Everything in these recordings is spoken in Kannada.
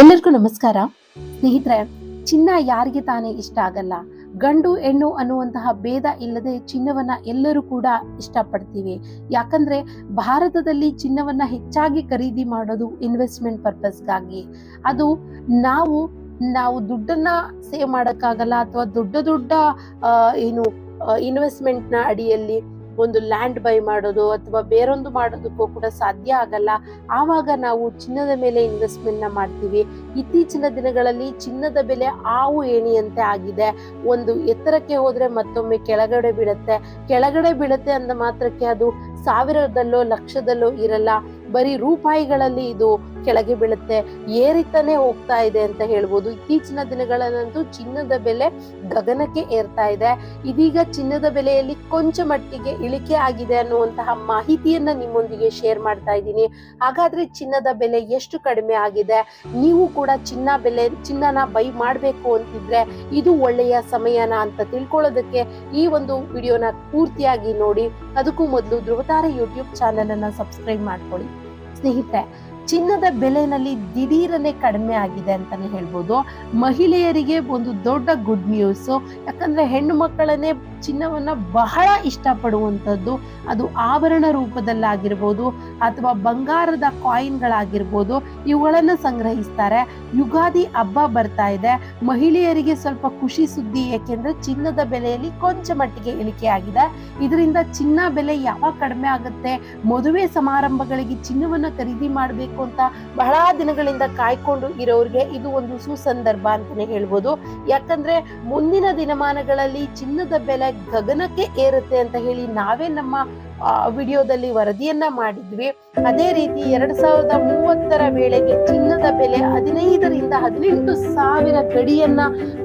ಎಲ್ಲರಿಗೂ ನಮಸ್ಕಾರ. ಸ್ನೇಹಿತರೆ, ಚಿನ್ನ ಯಾರಿಗೆ ತಾನೇ ಇಷ್ಟ ಆಗಲ್ಲ? ಗಂಡು, ಹೆಣ್ಣು ಅನ್ನುವಂತಹ ಭೇದ ಇಲ್ಲದೆ ಚಿನ್ನವನ್ನ ಎಲ್ಲರೂ ಕೂಡ ಇಷ್ಟಪಡ್ತೀವಿ. ಯಾಕಂದ್ರೆ ಭಾರತದಲ್ಲಿ ಚಿನ್ನವನ್ನ ಹೆಚ್ಚಾಗಿ ಖರೀದಿ ಮಾಡೋದು ಇನ್ವೆಸ್ಟ್ಮೆಂಟ್ ಪರ್ಪಸ್ಗಾಗಿ ಅದು ನಾವು ನಾವು ದುಡ್ಡನ್ನ ಸೇವ್ ಮಾಡೋಕ್ಕಾಗಲ್ಲ ಅಥವಾ ದೊಡ್ಡ ದೊಡ್ಡ ಏನು ಇನ್ವೆಸ್ಟ್ಮೆಂಟ್ನ ಅಡಿಯಲ್ಲಿ ಒಂದು ಲ್ಯಾಂಡ್ ಬೈ ಮಾಡೋದು ಅಥವಾ ಬೇರೊಂದು ಮಾಡೋದಕ್ಕೂ ಕೂಡ ಸಾಧ್ಯ ಆಗಲ್ಲ. ಆವಾಗ ನಾವು ಚಿನ್ನದ ಮೇಲೆ ಇನ್ವೆಸ್ಟ್ಮೆಂಟ್ನ ಮಾಡ್ತೀವಿ. ಇತ್ತೀಚಿನ ದಿನಗಳಲ್ಲಿ ಚಿನ್ನದ ಬೆಲೆ ಆವು ಏಣಿಯಂತೆ ಆಗಿದೆ. ಒಂದು ಎತ್ತರಕ್ಕೆ ಹೋದ್ರೆ ಮತ್ತೊಮ್ಮೆ ಕೆಳಗಡೆ ಬೀಳುತ್ತೆ. ಕೆಳಗಡೆ ಬೀಳುತ್ತೆ ಅಂದ ಮಾತ್ರಕ್ಕೆ ಅದು ಸಾವಿರದಲ್ಲೋ ಲಕ್ಷದಲ್ಲೋ ಇರಲ್ಲ. ಬರೀ ರೂಪಾಯಿಗಳಲ್ಲಿ ಇದು ಕೆಳಗೆ ಬೀಳುತ್ತೆ, ಏರಿತಾನೆ ಹೋಗ್ತಾ ಇದೆ ಅಂತ ಹೇಳ್ಬೋದು. ಇತ್ತೀಚಿನ ದಿನಗಳಲ್ಲಂತೂ ಚಿನ್ನದ ಬೆಲೆ ಗಗನಕ್ಕೆ ಏರ್ತಾ ಇದೆ. ಇದೀಗ ಚಿನ್ನದ ಬೆಲೆಯಲ್ಲಿ ಕೊಂಚ ಮಟ್ಟಿಗೆ ಇಳಿಕೆ ಆಗಿದೆ ಅನ್ನುವಂತಹ ಮಾಹಿತಿಯನ್ನ ನಿಮ್ಮೊಂದಿಗೆ ಶೇರ್ ಮಾಡ್ತಾ ಇದ್ದೀನಿ. ಹಾಗಾದ್ರೆ ಚಿನ್ನದ ಬೆಲೆ ಎಷ್ಟು ಕಡಿಮೆ ಆಗಿದೆ? ನೀವು ಕೂಡ ಚಿನ್ನ ಬೆಲೆ, ಚಿನ್ನನ ಬೈ ಮಾಡಬೇಕು ಅಂತಿದ್ರೆ ಇದು ಒಳ್ಳೆಯ ಸಮಯನ ಅಂತ ತಿಳ್ಕೊಳ್ಳೋದಕ್ಕೆ ಈ ಒಂದು ವಿಡಿಯೋನ ಪೂರ್ತಿಯಾಗಿ ನೋಡಿ. ಅದಕ್ಕೂ ಮೊದಲು ಧ್ರುವತಾರೆ ಯೂಟ್ಯೂಬ್ ಚಾನೆಲ್ ಅನ್ನ ಸಬ್ಸ್ಕ್ರೈಬ್ ಮಾಡ್ಕೊಳ್ಳಿ. ಸ್ನೇಹಿತರೆ ಚಿನ್ನದ ಬೆಲೆನಲ್ಲಿ ದಿಢೀರನೆ ಕಡಿಮೆ ಆಗಿದೆ ಅಂತಾನೆ ಹೇಳ್ಬೋದು. ಮಹಿಳೆಯರಿಗೆ ಒಂದು ದೊಡ್ಡ ಗುಡ್ ನ್ಯೂಸ್ ಯಾಕಂದ್ರೆ ಹೆಣ್ಣು ಮಕ್ಕಳನ್ನೇ ಚಿನ್ನವನ್ನ ಬಹಳ ಇಷ್ಟಪಡುವಂಥದ್ದು ಅದು ಆಭರಣ ರೂಪದಲ್ಲಾಗಿರ್ಬೋದು ಅಥವಾ ಬಂಗಾರದ ಕಾಯಿನ್ಗಳಾಗಿರ್ಬೋದು ಇವುಗಳನ್ನು ಸಂಗ್ರಹಿಸ್ತಾರೆ. ಯುಗಾದಿ ಹಬ್ಬ ಬರ್ತಾ ಇದೆ. ಮಹಿಳೆಯರಿಗೆ ಸ್ವಲ್ಪ ಖುಷಿ ಸುದ್ದಿ ಏಕೆಂದ್ರೆ ಚಿನ್ನದ ಬೆಲೆಯಲ್ಲಿ ಕೊಂಚ ಮಟ್ಟಿಗೆ ಇಳಿಕೆ ಆಗಿದೆ. ಇದರಿಂದ ಚಿನ್ನ ಬೆಲೆ ಯಾವಾಗ ಕಡಿಮೆ ಆಗುತ್ತೆ? ಮದುವೆ ಸಮಾರಂಭಗಳಿಗೆ ಚಿನ್ನವನ್ನು ಖರೀದಿ ಮಾಡಬೇಕು ಅಂತ ಬಹಳ ದಿನಗಳಿಂದ ಕಾಯ್ಕೊಂಡು ಇರೋರಿಗೆ ಇದು ಒಂದು ಸುಸಂದರ್ಭ ಅಂತಾನೆ ಹೇಳ್ಬೋದು. ಯಾಕಂದ್ರೆ ಮುಂದಿನ ದಿನಮಾನಗಳಲ್ಲಿ ಚಿನ್ನದ ಬೆಲೆ ಗಗನಕ್ಕೆ ಏರುತ್ತೆ ಅಂತ ಹೇಳಿ ನಾವೇ ನಮ್ಮ ವಿಡಿಯೋದಲ್ಲಿ ವರದಿಯನ್ನ ಮಾಡಿದ್ವಿ. ಅದೇ ರೀತಿ ಎರಡ್ ಸಾವಿರದ ಮೂವತ್ತರ ವೇಳೆಗೆ ಚಿನ್ನದ ಬೆಲೆ ಹದಿನೈದರಿಂದ ಹದಿನೆಂಟು ಸಾವಿರ ಗಡಿಯನ್ನ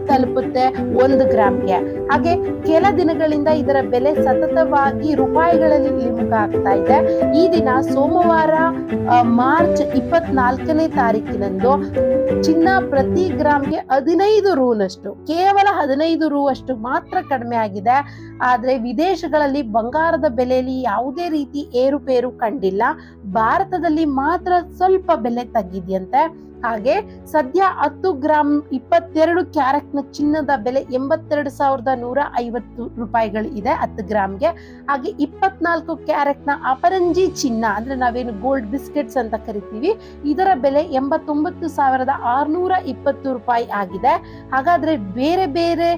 ತಲುಪುತ್ತೆ ಒಂದು ಗ್ರಾಮ್ಗೆ. ಹಾಗೆ ಕೆಲ ದಿನಗಳಿಂದ ಇದರ ಬೆಲೆ ಸತತವಾಗಿ ರೂಪಾಯಿಗಳಲ್ಲಿ ಇಳಿಮುಖ ಆಗ್ತಾ ಇದೆ. ಈ ದಿನ ಸೋಮವಾರ ಮಾರ್ಚ್ ಇಪ್ಪತ್ನಾಲ್ಕನೇ ತಾರೀಕಿನಂದು ಚಿನ್ನ ಪ್ರತಿ ಗ್ರಾಮ್ಗೆ ಹದಿನೈದು ರೂನಷ್ಟು, ಕೇವಲ ಹದಿನೈದು ರೂ ಅಷ್ಟು ಮಾತ್ರ ಕಡಿಮೆ ಆಗಿದೆ. ಆದ್ರೆ ವಿದೇಶಗಳಲ್ಲಿ ಬಂಗಾರದ ಬೆಲೆಯಲ್ಲಿ ಯಾವುದೇ ರೀತಿ ಏರುಪೇರು ಕಂಡಿಲ್ಲ. ಭಾರತದಲ್ಲಿ ಮಾತ್ರ ಸ್ವಲ್ಪ ಬೆಲೆ ತಗ್ಗಿದೆಯಂತೆ. ಹಾಗೆ ಸದ್ಯ ಹತ್ತು ಗ್ರಾಮ್ ಇಪ್ಪತ್ತೆರಡು ಕ್ಯಾರೆಟ್ನ ಚಿನ್ನದ ಬೆಲೆ ಎಂಬತ್ತೆರಡು ಸಾವಿರದ ನೂರ ಐವತ್ತು ರೂಪಾಯಿಗಳು ಇದೆ ಹತ್ತು ಗ್ರಾಮ್ಗೆ. ಹಾಗೆ ಇಪ್ಪತ್ನಾಲ್ಕು ಕ್ಯಾರೆಟ್ನ ಅಪರಂಜಿ ಚಿನ್ನ ಅಂದ್ರೆ ನಾವೇನು ಗೋಲ್ಡ್ ಬಿಸ್ಕೆಟ್ಸ್ ಅಂತ ಕರಿತೀವಿ, ಇದರ ಬೆಲೆ ಎಂಬತ್ತೊಂಬತ್ತು ಸಾವಿರದ ಆರ್ನೂರ ಇಪ್ಪತ್ತು ರೂಪಾಯಿ ಆಗಿದೆ. ಹಾಗಾದ್ರೆ ಬೇರೆ ಬೇರೆ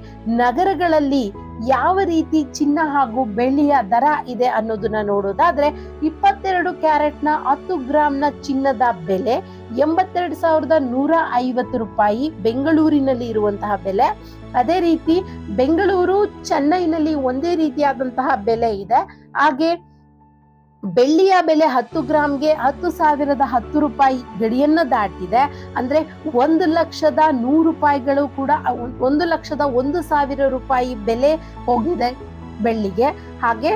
ನಗರಗಳಲ್ಲಿ ಯಾವ ರೀತಿ ಚಿನ್ನ ಹಾಗೂ ಬೆಳ್ಳಿಯ ದರ ಇದೆ ಅನ್ನೋದನ್ನ ನೋಡೋದಾದ್ರೆ ಇಪ್ಪತ್ತೆರಡು ಕ್ಯಾರೆಟ್ನ ಹತ್ತು ಗ್ರಾಮ್ನ ಚಿನ್ನದ ಬೆಲೆ ಎಂಬತ್ತೆರಡು ಸಾವಿರದ ನೂರ ಐವತ್ತು ರೂಪಾಯಿ ಬೆಂಗಳೂರಿನಲ್ಲಿ ಇರುವಂತಹ ಬೆಲೆ. ಅದೇ ರೀತಿ ಬೆಂಗಳೂರು, ಚೆನ್ನೈನಲ್ಲಿ ಒಂದೇ ರೀತಿಯಾದಂತಹ ಬೆಲೆ ಇದೆ. ಹಾಗೆ ಬೆಳ್ಳಿಯ ಬೆಲೆ ಹತ್ತು ಗ್ರಾಮ್ಗೆ ಹತ್ತು ಸಾವಿರದ ಹತ್ತು ರೂಪಾಯಿ ಗಡಿಯನ್ನ ದಾಟಿದೆ. ಅಂದ್ರೆ ಒಂದು ಲಕ್ಷದ ನೂರು ರೂಪಾಯಿಗಳು ಕೂಡ, ಒಂದು ಲಕ್ಷದ ಒಂದು ಸಾವಿರ ರೂಪಾಯಿ ಬೆಲೆ ಹೋಗಿದೆ ಬೆಳ್ಳಿಗೆ. ಹಾಗೆ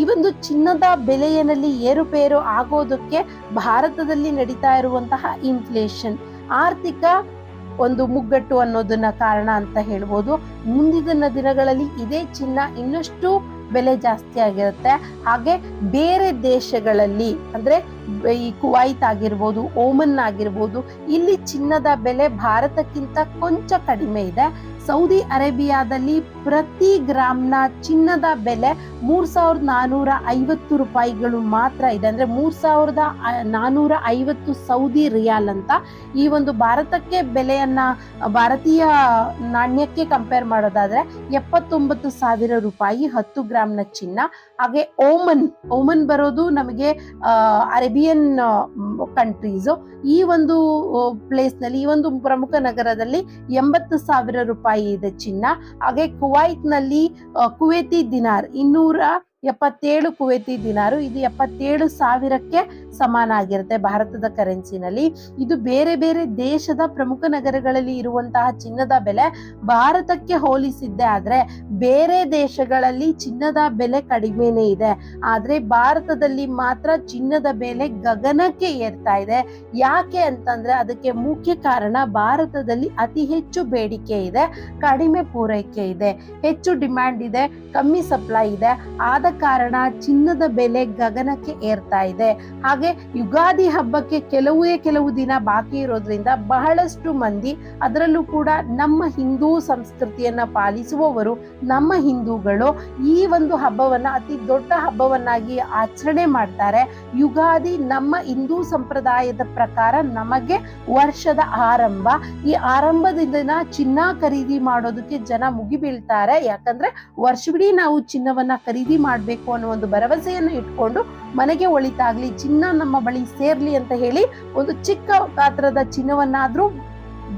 ಈ ಒಂದು ಚಿನ್ನದ ಬೆಲೆಯಲ್ಲಿ ಏರುಪೇರು ಆಗೋದಕ್ಕೆ ಭಾರತದಲ್ಲಿ ನಡೀತಾ ಇರುವಂತಹ ಇನ್ಫ್ಲೇಷನ್ ಆರ್ಥಿಕ ಒಂದು ಮುಗ್ಗಟ್ಟು ಅನ್ನೋದನ್ನ ಕಾರಣ ಅಂತ ಹೇಳ್ಬೋದು. ಮುಂದಿನ ದಿನಗಳಲ್ಲಿ ಇದೇ ಚಿನ್ನ ಇನ್ನಷ್ಟು ಬೆಲೆ ಜಾಸ್ತಿ ಆಗಿರುತ್ತೆ. ಹಾಗೆ ಬೇರೆ ದೇಶಗಳಲ್ಲಿ ಅಂದ್ರೆ ಈ ಕುವೈತ್ ಆಗಿರ್ಬೋದು ಓಮನ್ ಆಗಿರ್ಬೋದು ಇಲ್ಲಿ ಚಿನ್ನದ ಬೆಲೆ ಭಾರತಕ್ಕಿಂತ ಕೊಂಚ ಕಡಿಮೆ ಇದೆ. ಸೌದಿ ಅರೇಬಿಯಾದಲ್ಲಿ ಪ್ರತಿ ಗ್ರಾಮ್ನ ಚಿನ್ನದ ಬೆಲೆ ಮೂರ್ ಸಾವಿರದ ನಾನೂರ ಐವತ್ತು ರೂಪಾಯಿಗಳು ಮಾತ್ರ ಇದೆ. ಅಂದ್ರೆ ಮೂರ್ ಸಾವಿರದ ಆ- ನಾನೂರ ಐವತ್ತು ಸೌದಿ ರಿಯಾಲ್ ಅಂತ ಈ ಒಂದು ಭಾರತಕ್ಕೆ ಬೆಲೆಯನ್ನ ಭಾರತೀಯ ನಾಣ್ಯಕ್ಕೆ ಕಂಪೇರ್ ಮಾಡೋದಾದ್ರೆ ಎಪ್ಪತ್ತೊಂಬತ್ತು ಸಾವಿರ ರೂಪಾಯಿ ಹತ್ತು ಗ್ರಾಮ್ನ ಚಿನ್ನ. ಹಾಗೆ ಓಮನ್ ಓಮನ್ ಬರೋದು ನಮಗೆ ಆ, ಅರೇಬಿಯನ್ ಕಂಟ್ರೀಸ್ ಈ ಒಂದು ಪ್ಲೇಸ್ನಲ್ಲಿ, ಈ ಒಂದು ಪ್ರಮುಖ ನಗರದಲ್ಲಿ ಎಂಬತ್ತು ಸಾವಿರ ರೂಪಾಯಿ ಇದೆ ಚಿನ್ನ. ಹಾಗೆ ಕುವೈತ್ನಲ್ಲಿ ಕುವೇತಿ ದಿನಾರ್ ಇನ್ನೂರ ಎಪ್ಪತ್ತೇಳು ಕುವೇತಿ ದಿನಾರು ಇದು ಎಪ್ಪತ್ತೇಳು ಸಾವಿರಕ್ಕೆ ಸಮಾನ ಆಗಿರುತ್ತೆ ಭಾರತದ ಕರೆನ್ಸಿನಲ್ಲಿ. ಇದು ಬೇರೆ ಬೇರೆ ದೇಶದ ಪ್ರಮುಖ ನಗರಗಳಲ್ಲಿ ಇರುವಂತಹ ಚಿನ್ನದ ಬೆಲೆ ಭಾರತಕ್ಕೆ ಹೋಲಿಸಿದ್ದೆ ಆದ್ರೆ ಬೇರೆ ದೇಶಗಳಲ್ಲಿ ಚಿನ್ನದ ಬೆಲೆ ಕಡಿಮೆನೆ ಇದೆ. ಆದ್ರೆ ಭಾರತದಲ್ಲಿ ಮಾತ್ರ ಚಿನ್ನದ ಬೆಲೆ ಗಗನಕ್ಕೆ ಏರ್ತಾ ಇದೆ. ಯಾಕೆ ಅಂತಂದ್ರೆ ಅದಕ್ಕೆ ಮುಖ್ಯ ಕಾರಣ ಭಾರತದಲ್ಲಿ ಅತಿ ಹೆಚ್ಚು ಬೇಡಿಕೆ ಇದೆ, ಕಡಿಮೆ ಪೂರೈಕೆ ಇದೆ. ಹೆಚ್ಚು ಡಿಮ್ಯಾಂಡ್ ಇದೆ, ಕಮ್ಮಿ ಸಪ್ಲೈ ಇದೆ. ಆದ ಕಾರಣ ಚಿನ್ನದ ಬೆಲೆ ಗಗನಕ್ಕೆ ಏರ್ತಾ ಇದೆ. ಹಾಗೆ ಯುಗಾದಿ ಹಬ್ಬಕ್ಕೆ ಕೆಲವೇ ಕೆಲವು ದಿನ ಬಾಕಿ ಇರೋದ್ರಿಂದ ಬಹಳಷ್ಟು ಮಂದಿ ಅದರಲ್ಲೂ ಕೂಡ ನಮ್ಮ ಹಿಂದೂ ಸಂಸ್ಕೃತಿಯನ್ನ ಪಾಲಿಸುವವರು ನಮ್ಮ ಹಿಂದೂಗಳು ಈ ಒಂದು ಹಬ್ಬವನ್ನ ಅತಿ ದೊಡ್ಡ ಹಬ್ಬವನ್ನಾಗಿ ಆಚರಣೆ ಮಾಡ್ತಾರೆ. ಯುಗಾದಿ ನಮ್ಮ ಹಿಂದೂ ಸಂಪ್ರದಾಯದ ಪ್ರಕಾರ ನಮಗೆ ವರ್ಷದ ಆರಂಭ. ಈ ಆರಂಭದಿಂದ ಚಿನ್ನ ಖರೀದಿ ಮಾಡೋದಕ್ಕೆ ಜನ ಮುಗಿಬೀಳ್ತಾರೆ. ಯಾಕಂದ್ರೆ ವರ್ಷವಿಡೀ ನಾವು ಚಿನ್ನವನ್ನ ಖರೀದಿ ಮಾಡಬೇಕು ಅನ್ನೋ ಒಂದು ಭರವಸೆಯನ್ನು ಇಟ್ಕೊಂಡು ಮನೆಗೆ ಒಳಿತಾಗ್ಲಿ, ಚಿನ್ನ ನಮ್ಮ ಬಳಿ ಸೇರ್ಲಿ ಅಂತ ಹೇಳಿ ಒಂದು ಚಿಕ್ಕ ಗಾತ್ರದ ಚಿನ್ನವನ್ನಾದ್ರೂ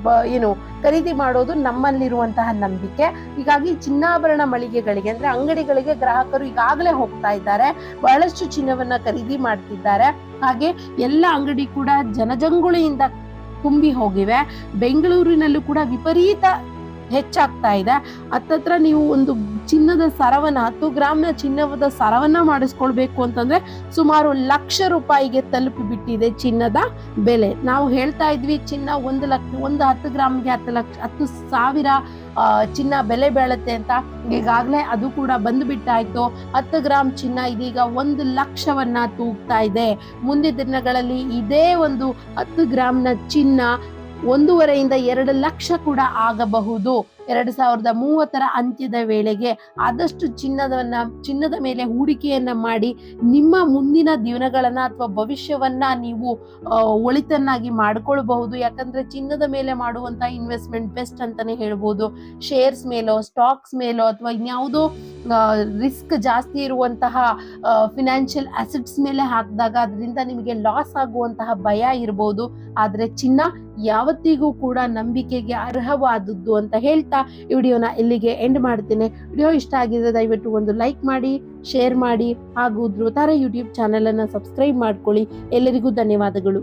ಬ, ಏನು, ಖರೀದಿ ಮಾಡೋದು ನಮ್ಮಲ್ಲಿರುವಂತಹ ನಂಬಿಕೆ. ಹೀಗಾಗಿ ಚಿನ್ನಾಭರಣ ಮಳಿಗೆಗಳಿಗೆ ಅಂದ್ರೆ ಅಂಗಡಿಗಳಿಗೆ ಗ್ರಾಹಕರು ಈಗಾಗಲೇ ಹೋಗ್ತಾ ಇದ್ದಾರೆ, ಬಹಳಷ್ಟು ಚಿನ್ನವನ್ನ ಖರೀದಿ ಮಾಡ್ತಿದ್ದಾರೆ. ಹಾಗೆ ಎಲ್ಲ ಅಂಗಡಿ ಕೂಡ ಜನಜಂಗುಳಿಯಿಂದ ತುಂಬಿ ಹೋಗಿವೆ. ಬೆಂಗಳೂರಿನಲ್ಲೂ ಕೂಡ ವಿಪರೀತ ಹೆಚ್ಚಾಗ್ತಾ ಇದೆ. ಹತ್ತತ್ರ ನೀವು ಒಂದು ಚಿನ್ನದ ಸರವನ್ನ, ಹತ್ತು ಗ್ರಾಮ್ನ ಚಿನ್ನದ ಸರವನ್ನ ಮಾಡಿಸ್ಕೊಳ್ಬೇಕು ಅಂತಂದ್ರೆ ಸುಮಾರು ಲಕ್ಷ ರೂಪಾಯಿಗೆ ತಲುಪಿಬಿಟ್ಟಿದೆ ಚಿನ್ನದ ಬೆಲೆ. ನಾವು ಹೇಳ್ತಾ ಇದ್ವಿ, ಚಿನ್ನ ಒಂದು ಲಕ್ಷ, ಒಂದು ಹತ್ತು ಗ್ರಾಮ್ಗೆ ಹತ್ತು ಲಕ್ಷ, ಹತ್ತು ಸಾವಿರ ಚಿನ್ನ ಬೆಲೆ ಬೀಳುತ್ತೆ ಅಂತ ಈಗಾಗಲೇ ಅದು ಕೂಡ ಬಂದು ಬಿಟ್ಟಾಯ್ತು. ಹತ್ತು ಗ್ರಾಮ್ ಚಿನ್ನ ಇದೀಗ ಒಂದು ಲಕ್ಷವನ್ನ ತೂಗ್ತಾ ಇದೆ. ಮುಂದಿನ ದಿನಗಳಲ್ಲಿ ಇದೇ ಒಂದು ಹತ್ತು ಗ್ರಾಮ್ನ ಚಿನ್ನ ಒಂದೂವರೆಯಿಂದ ಎರಡು ಲಕ್ಷ ಕೂಡ ಆಗಬಹುದು. ಎರಡು ಸಾವಿರದ ಮೂವತ್ತರ ಅಂತ್ಯದ ವೇಳೆಗೆ ಆದಷ್ಟು ಚಿನ್ನದವನ್ನ, ಚಿನ್ನದ ಮೇಲೆ ಹೂಡಿಕೆಯನ್ನ ಮಾಡಿ ನಿಮ್ಮ ಮುಂದಿನ ದಿನಗಳನ್ನ ಅಥವಾ ಭವಿಷ್ಯವನ್ನ ನೀವು ಒಳಿತನ್ನಾಗಿ ಮಾಡ್ಕೊಳ್ಬಹುದು. ಯಾಕಂದ್ರೆ ಚಿನ್ನದ ಮೇಲೆ ಮಾಡುವಂತ ಇನ್ವೆಸ್ಟ್ಮೆಂಟ್ ಬೆಸ್ಟ್ ಅಂತಾನೆ ಹೇಳ್ಬೋದು. ಶೇರ್ಸ್ ಮೇಲೋ ಸ್ಟಾಕ್ಸ್ ಮೇಲೋ ಅಥವಾ ಇನ್ಯಾವುದೋ ರಿಸ್ಕ್ ಜಾಸ್ತಿ ಇರುವಂತಹ ಫಿನಾನ್ಷಿಯಲ್ ಅಸೆಟ್ಸ್ ಮೇಲೆ ಹಾಕಿದಾಗ ಅದರಿಂದ ನಿಮಗೆ ಲಾಸ್ ಆಗುವಂತಹ ಭಯ ಇರಬಹುದು ಆದ್ರೆ ಚಿನ್ನ ಯಾವತ್ತಿಗೂ ಕೂಡ ನಂಬಿಕೆಗೆ ಅರ್ಹವಾದದ್ದು ಅಂತ ಹೇಳ್ತಾ ಈ ವಿಡಿಯೋನ ಇಲ್ಲಿಗೆ ಎಂಡ್ ಮಾಡ್ತೇನೆ. ವಿಡಿಯೋ ಇಷ್ಟ ಆಗಿದ್ರೆ ದಯವಿಟ್ಟು ಒಂದು ಲೈಕ್ ಮಾಡಿ ಶೇರ್ ಮಾಡಿ ಹಾಗೂ ಧ್ರುವತಾರ ಯೂಟ್ಯೂಬ್ ಚಾನೆಲ್ ಅನ್ನ ಸಬ್ಸ್ಕ್ರೈಬ್ ಮಾಡ್ಕೊಳ್ಳಿ. ಎಲ್ಲರಿಗೂ ಧನ್ಯವಾದಗಳು.